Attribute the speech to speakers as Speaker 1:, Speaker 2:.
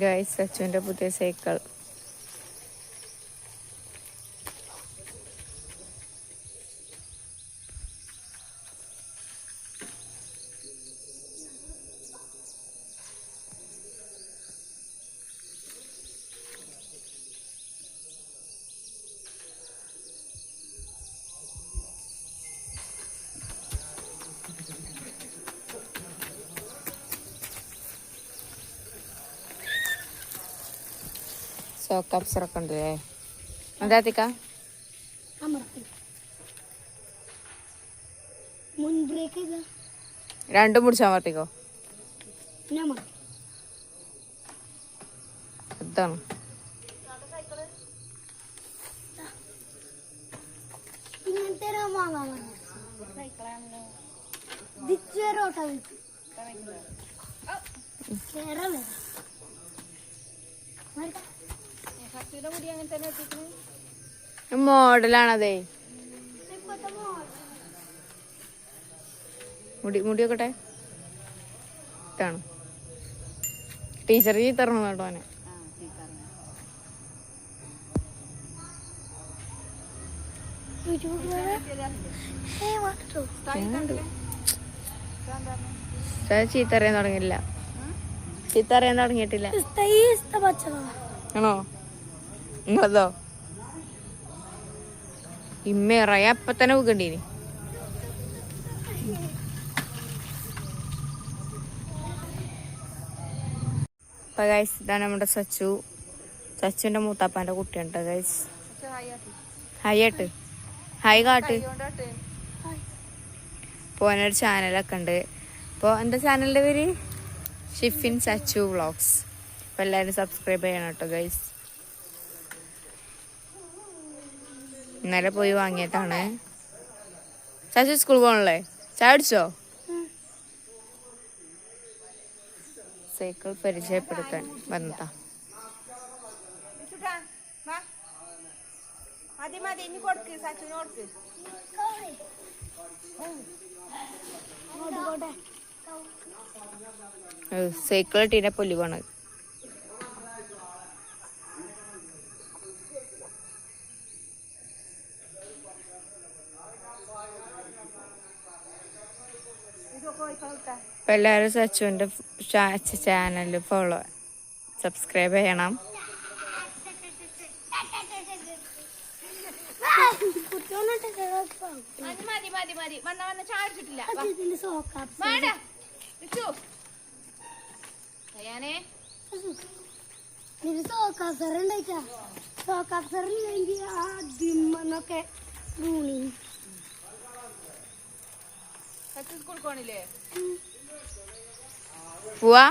Speaker 1: Guys അച്ഛന്റെ പുതിയ cycle. Soak അപ്സറൊക്കെ
Speaker 2: അമർത്തി. മുൻ ബ്രേക്ക് ചെയ്ത
Speaker 1: രണ്ടും പിടിച്ചാൽ മതിക്കോ
Speaker 2: പിന്നെ അമർത്തി.
Speaker 1: ഇതാണ്
Speaker 2: ഇങ്ങനത്തെ കേറാൻ വരാം
Speaker 1: മോഡലാണതേ. മുടി മുടി നോക്കട്ടെ ഇതാണ്. ടീച്ചർ ചീത്തറണം കേട്ടോ അവനെ.
Speaker 2: ഹേ വാട്ടോ
Speaker 1: ഉസ്താദ് ചീത്ത അറിയാൻ തുടങ്ങിയില്ല ചീത്തറിയാൻ തുടങ്ങിയിട്ടില്ല. ആണോ? നിങ്ങളതോ ഇമ്മ ഇറയ അപ്പൊ തന്നെ വെക്കണ്ടീനി. അപ്പൊ ഗൈസ് ഇതാണ് നമ്മുടെ സച്ചു. സച്ചുവിന്റെ മൂത്താപ്പാന്റെ കുട്ടിയുണ്ട് ഗൈസ് ഹായ് ആട്ട്. ഹായ് കാട്ട്. പോനൊരു ചാനലൊക്കെ ഉണ്ട്. അപ്പോൾ എന്താ ചാനലിന്റെ പേര്? ഷിഫിൻ സച്ചു വ്ളോഗ്സ് അപ്പോൾ എല്ലാവരും സബ്സ്ക്രൈബ് ചെയ്യണം കേട്ടോ ഗൈസ് ഇന്നലെ പോയി വാങ്ങിയതാണ്. ചാച്ചി സ്കൂൾ പോകണല്ലേ ചായ അടിച്ചോ സൈക്കിൾ പരിചയപ്പെടുത്താൻ വന്നതാ.
Speaker 3: മതി മതി. ഇനി കൊടുക്ക്. സച്ചിന് കൊടുക്ക്.
Speaker 1: സൈക്കിൾ ഇട്ടീനെ പൊല്ലി അപ്പൊ എല്ലാവരും സച്ചുവിന്റെ ചാനൽ ഫോളോ സബ്സ്ക്രൈബ് ചെയ്യണം.
Speaker 3: മതി മതി മതി മതി. വന്ന വന്ന ചാടിച്ചിട്ടില്ല ഞാനേ
Speaker 2: ഉണ്ടായിട്ടാ. ഇല്ലെങ്കിൽ ആ ദിമ്മന്നൊക്കെ ഊണി
Speaker 3: സച്ചു സ്കൂൾ പോണില്ലേ
Speaker 1: പോവാ.